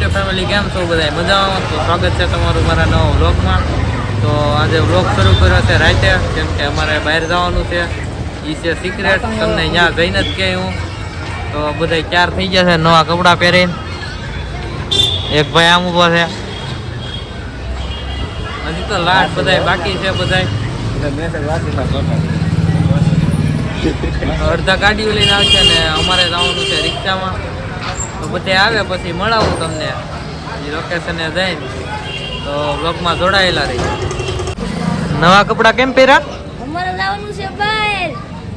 YouTube family કેમ છો બધા મજામાં? તો સ્વાગત છે તમારું મારા નવા વ્લોગમાં. તો આજે વ્લોગ શરૂ કર્યો છે રાતે, કેમ કે અમારે બહાર જવાનું છે. એ છે સિક્રેટ તમને ત્યાં જઈને જ કહે હું. તો બધા ચાર થઈ ગયા છે, નવા કપડાં પહેરીને. એક ભાઈ આમ ઊભો છે. હજી તો લાટ બધાય બાકી છે બધાય. અડધા ગાડીઓ લઈને આવશે ને અમારે જવાનું છે રિક્ષામાં. તો બધે આવે પછી મળાવું તમને. એ લોકેશને જઈને. તો બ્લોગમાં જોડાયેલા રહી નવા કપડાં કેમ પહેર્યા? અમારે જવાનું છે બહાર.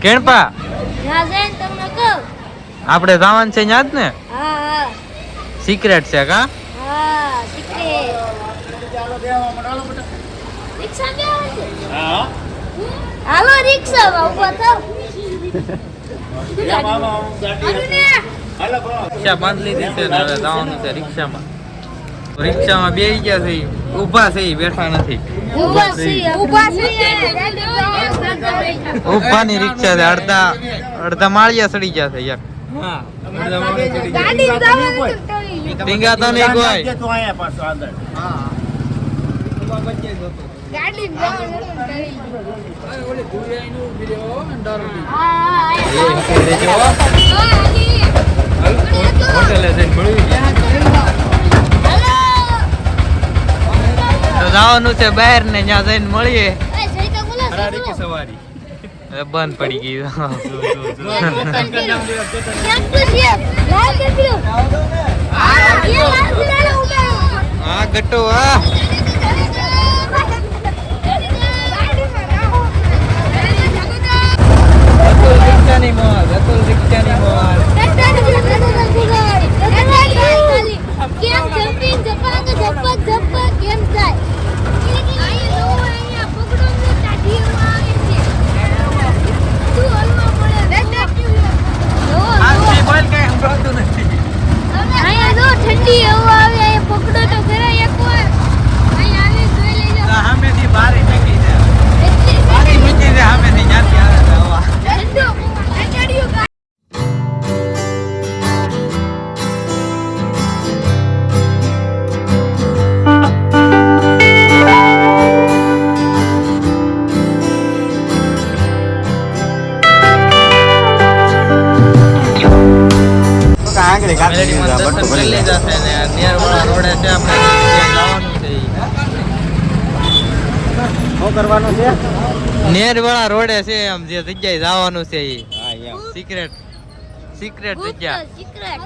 કેણપા ત્યાં જઈને તમને કહું. આપણે જવાનું છે ત્યાં જ ને? હા હા. સિક્રેટ છે કા? હા સિક્રેટ રિક્ષા ક્યાં છે? હાલો રિક્ષામાં ઊભા થાવ હાલો ને. રિક્ષા બાંધી લીધી છે ને હવે જવાનું છે રિક્ષામાં રિક્ષામાં બેસી ગયા છે. ઊભા છે ઈ, બેઠા નથી ઊભા ની ઊભાની રિક્ષા છે અડધા અડધા માળિયા સડી ગયા છે યાર ગાડી જવાનું ટીંગા તો નહીં કોઈ ગાડી હોટેલે જઈને મળવી તો જવાનું છે બહાર ને ત્યાં જઈને મળીએ. એ, જઈ તો બોલો, જઈ બોલો. સવારી બંધ પડી ગઈ? હા, ઉડાડો. હા અતુલ રિક્ષાની મોજ અતુલ રિક્ષાની મોજ. કેમ જમ્પિંગ જપાક જપક જપક રોડે છે આપણે જવાનું છે. નેરવાળા રોડે છે આમ જે જગ્યાએ જવાનું છે એ સિક્રેટ સિક્રેટ જગ્યા. સિક્રેટ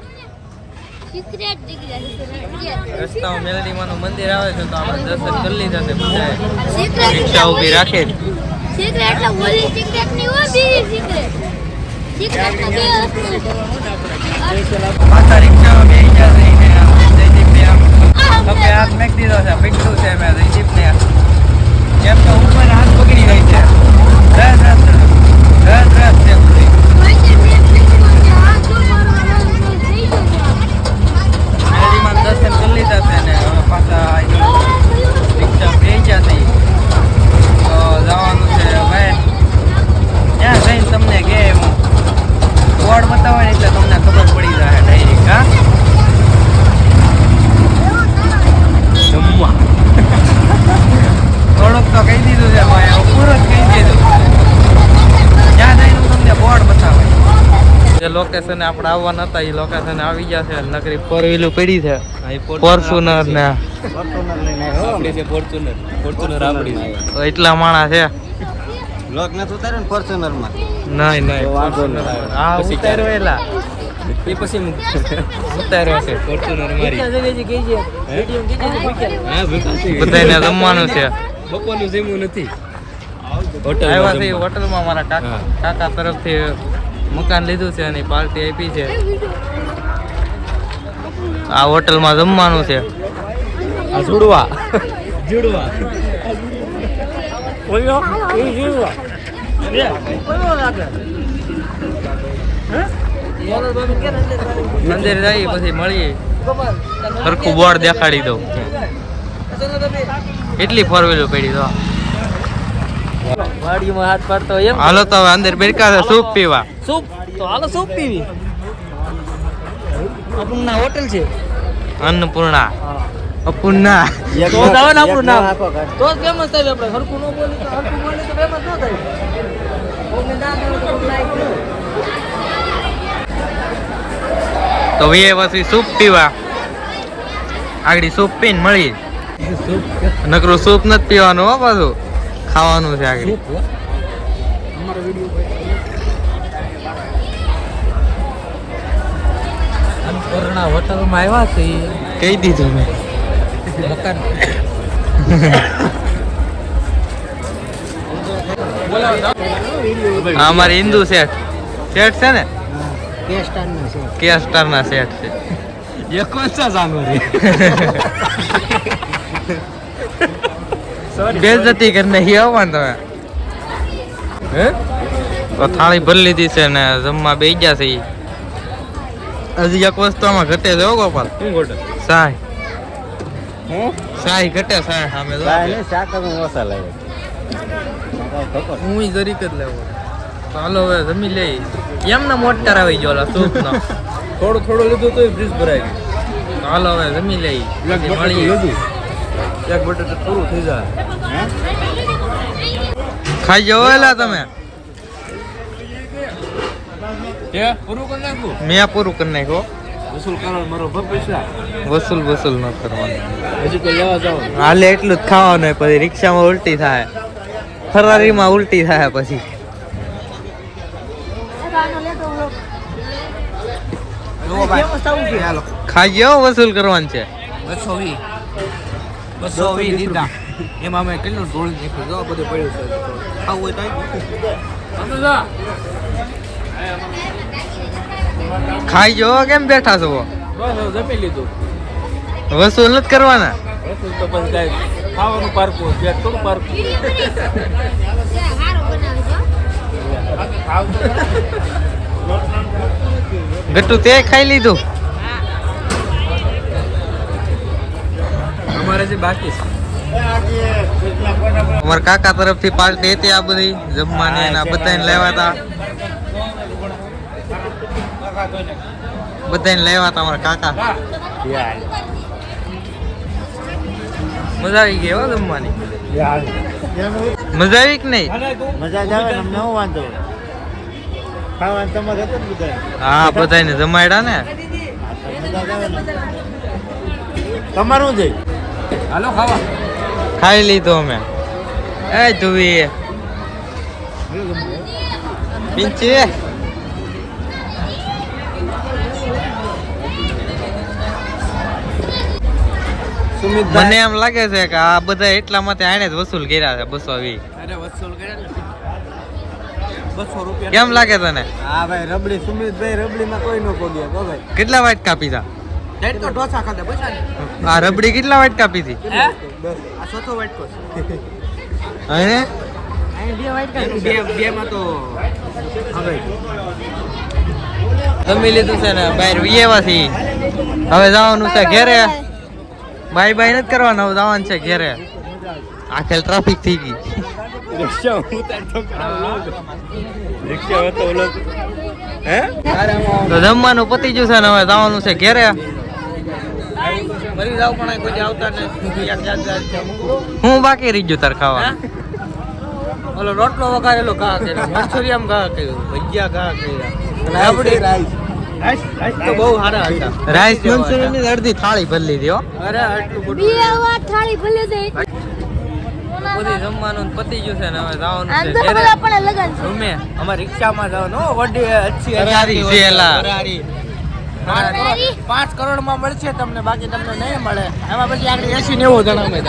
સિક્રેટ જગ્યા રસ્તામાં મેલડીમાં નું મંદિર આવે છે તો આપણે દર્શન કરી લીધા છે બધાએ સિક્રેટ રિક્ષા ઊભી રાખે સિક્રેટ એટલે ઓલી સિક્રેટની હોય બીજી સિક્રેટ બે પાછા રિક્ષામાં બેસી ગયા છે ઈને આમ જયદીપને આમ ખભે હાથ મેક દીધો છે પીટલું છે મેં જયદીપને કેમ કે ઉપર હાથ પકડી રહી છે રસ રસ રસ રસ છે બધી. મેલડીમાં દર્શન કરી લીધા છે ને હવે પાછા અહીં રિક્ષા બેસી ગયા છે તો જવાનું છે હવે ત્યાં જઈને તમને કે બોર્ડ બતાવે ને એટલે તમને ખબર પડી જાય ડાયરેક્ટ હા જમવા થોડુંક તો કહી દીધું છે ભાઈ હવે પૂરું જ કહી દીધું ત્યાં જઈને હું તમને બોર્ડ બતાવે જે લોકેશન આપણે આવવાના હતા એ લોકેશન આવી ગયા છે નકરી ફોર વ્હીલું પડી છે. ફોર્ચ્યુનર ને. એટલા માણા છે. લોક નથી ઉતાર્યો ને ફોર્ચ્યુનરમાં? નહીં નહીં. હા પછી ઉતાર્યો એલા. એ પછી ઉતાર્યો છે. ફોર્ચ્યુનર મારી. બધાને જમવાનું છે. બપોરનું જમ્યું નથી. છે હોટલમાં મારા કાકા. કાકા તરફથી મકાન લીધું છે અને પાર્ટી આપી છે. આ હોટલમાં જમવાનું છે. આ જુડવા. જુડવા. મંદિર જઈએ પછી મળીએ. સરખું બોર્ડ દેખાડી દઉં. એટલી ફોર વ્હીલર પડી તો? વાડીમાં હાથ પાડતો એમ. હાલો તો હવે અંદર છે સૂપ પીવા. સૂપ? તો હાલો સૂપ પીવી. અપૂર્ણા હોટેલ છે. અન્નપૂર્ણા. અપૂર્ણા. તો આવે ને આપણું નામ. તો જ ફેમસ થાય આપણે. હરકું ન બોલી તો હરકું બોલી તો ફેમસ ન થાય. તો વીએ પછી સૂપ પીવા. આગળ સૂપ પીને મળી નકરું સૂપ નથી પીવાનું હો પાછું. ખાવાનું છે આગળ. અન્નપૂર્ણા હોટલમાં આવ્યા છે કહી દીધું મેં. મકાન. અમારે હિન્દુ શેઠ. શેઠ છે ને? બે કે સ્ટાર ના શેઠ છે. જાનવરી બેજતી કરી નાખી આવો તમે. હે? તો થાળી ભરી લીધી છે ને જમવા બે ગયા છે હજી એક વસ્તુ આમાં ઘટે છે ગોપાલ. શું ગોટે સાય સાય ઘટે સાય સામે નહીં. હું જરીક જ લેવો. ચાલો હવે જમી લે કેમ ના મોટર આવી ગયો ઓલા સૂપ નો થોડું થોડું લીધું તો ફ્રીજ ભરાઈ ગયું. ચાલો હવે જમી લઈ લીધું. એક બટેટું પૂરું થઈ જાય. ખાઈ જવો એલા તમે. પૂરું કરી નાખું? મેં પૂરું કરી નાખ્યો વસૂલ કરવાનું મારો પૈસા? વસૂલ વસૂલ ન કરવાનું. હજી કોઈ લેવા જાવ? હાલે એટલું જ ખાવાનું પછી રિક્ષામાં ઉલટી થાય. ફરારીમાં ઉલટી થાય પછી. ખાઈ જાઓ વસૂલ કરવાનું છે. બસો બસો વીસ લીધા. એમાં અમે કેટલું ઢોળ નીકળ્યું જો બધું પડ્યું છે. આવું હોય તો ખાઈ જો કેમ બેઠા છો? બસ જમી લીધું. વસૂલ નથી કરવાના? વસૂલ તો બસ કાંઈ ખાવાનું પારકું જે થોડું પારકું ગટ્ટુ તે ખાઈ લીધું? અમારે જે બાકી છે. અમારા કાકા તરફથી પાર્ટી હતી આ બધી જમવાની એના બધાને લેવા હતા બધાને લેવા હતા અમારા કાકા. મજા આવી ગઈ હો જમવાની. મજા આવી કે નહીં? મજા જ આવે અમને શું વાંધો? ખાવાનું તમારે હતું ને હા બધાને જમાડ્યા ને. તમારું છે? હાલો ખાવા. ખાઈ લીધો અમે. એ ધુવી પિંચી મને એમ લાગે છે કે આ બધા એટલા માટે આને જ વસૂલ કર્યા છે બસો વી અરે વસૂલ કર્યા કેમ લાગે તને? હા ભાઈ રબડી સુમિતભાઈ રબડીમાં કોઈ નો પગ્યા ભાઈ? કેટલા વાત કાપી હતા તો ઢોસા ખાધા પૈસા આ રબડી કેટલા વાટ કાપી હતી આ ચોથો વાટકો હે? બે બે માં તો હવે. જમી લીધું છે ને બહાર વિયેવાથી હવે જવાનું છે ઘેરે. બાય બાય નથી કરવાનું હવે જવાનું છે ઘેરે. આખેલ ટ્રાફિક થઈ ગઈ. તો જમવાનું પતી ગયું છે ને હવે જવાનું છે ઘેરે. મરી જાવ પણ કોઈ આવતા નથી યાદ યાદ યાદ. છે. હું બાકી રહી ગયું તાર ખાવા. ઓલો રોટલો વઘારેલો ઘા કર્યો. મંચુરિયમ ઘા કર્યું. ભજીયા ઘા કર્યા. રાબડી રાઈસ તો બહુ સારા હતા. રાઈસ મંચુરિયનની અડધી થાળી ભરી લીધી હો. અરે આટલું બધું બે વાર થાળી ભલે દે બધી જમવાનું પતી ગયું છે ને હવે જવાનું છે અંદર ઘેરે. બધા પણ લગન છે. તમે રિક્ષામાં જવાનું. વડી અચ્છી ફરારી છે એલા. પાંચ? કરોડ- માં મળશે તમને બાકી તમને નહીં મળે. એમાં પછી આગળ એસી નેવું જણા અમે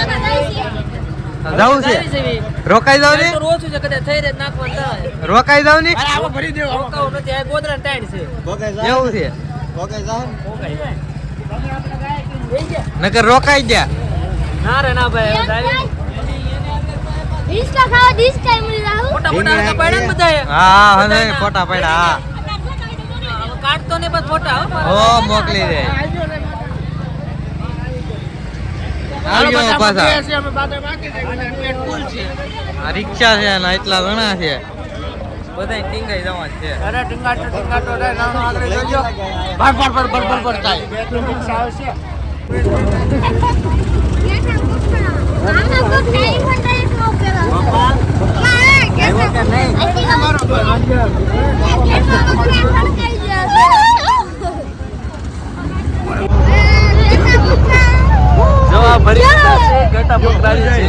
જવું છે રોકાઈ જાવ ને ઓછું છે કદાચ થઈ રહે નાખવાનું રોકાઈ જાવ ને? અરે ભરી દેવો. રોકાવું નથી આ ગોદરા ટાઈડ છે. ભોગે છે? ભોગે જાવ નકર રોકાઈ ગયા. ના રે ના ભાઈ ડિસ્કા ખાવા ડિસ્કા મળી જાવ મોટા મોટા હતા પાડ્યા હા હા ફોટા પડ્યા હા. હવે કાઢતો ને બસ ફોટા હો મોકલી દે. આવ્યો પાછા. રિક્ષા છે ને એટલા ઘણા છે. બધા ટીંગાઈ જવા છે. અરે ટીંગાટો ટીંગાટો રે નાનો આગળ જોજો. ભર ભર ભર ભર ભર ભર થાય. જો આ ભરી દીધા છે ગટા પકડાવી છે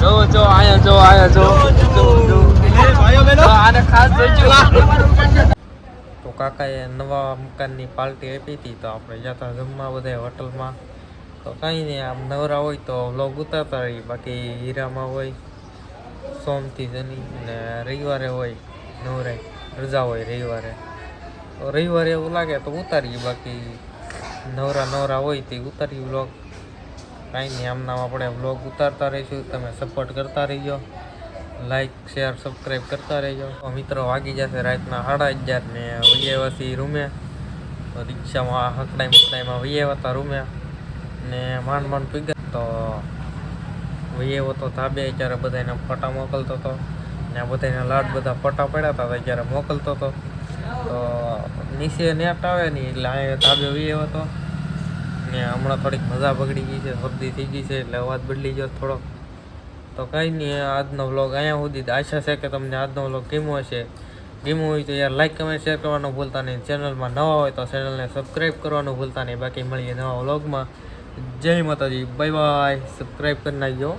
જો જો આયા જો આયા જો તો કાકાએ નવા મકાનની પાર્ટી આપી હતી તો આપણે જતા જમવા બધા હોટલમાં. તો કાંઈ નહીં, આમ નવરા હોય તો વ્લોગ ઉતારતા રહી બાકી હીરામાં હોય. સોમથી શનિ ને રવિવારે હોય નવરાય રજા હોય રવિવારે. રવિવારે એવું લાગે તો ઉતારીએ, બાકી નવરા નવરા હોય તે ઉતારીએ વ્લોગ. કાંઈ નહીં, આમના આપણે વ્લોગ ઉતારતા રહીશું. તમે સપોર્ટ કરતા રહીજો. લાઈક શેર સબસ્ક્રાઈબ કરતા રહેજો. મિત્રો વાગી જશે રાતના સાડા અગિયાર ને વૈયાવાસી રૂમે. રિક્ષામાં હકડાઈ મુકડાઈમાં વૈયા હતા રૂમે. ને માંડ માંડ પીગા તો વૈયાવો તો ધાબે જ્યારે બધાને ફોટા મોકલતો હતો ને બધાને લાડ બધા ફોટા પડ્યા હતા જ્યારે મોકલતો હતો, તો નીચે નેટ આવે નહીં એટલે અહીંયા ધાબે વૈયો હતો ને હમણાં થોડીક મજા બગડી ગઈ છે, શરદી થઈ ગઈ છે એટલે અવાજ બદલી ગયો થોડોક. તો કંઈ નહીં, આજનો વ્લોગ અહીંયા સુધી. આશા છે કે તમને આજનો વ્લોગ ગમ્યો હશે. ગમ્યો હોય તો યાર લાઈક કમેન્ટ શેર કરવાનું ભૂલતા નહીં. ચેનલમાં નવા હોય તો ચેનલને સબસ્ક્રાઈબ કરવાનું ભૂલતા નહીં. બાકી મળીએ નવા વ્લોગમાં. જય માતાજી. બાય બાય સબસ્ક્રાઈબ કરી નાખજો.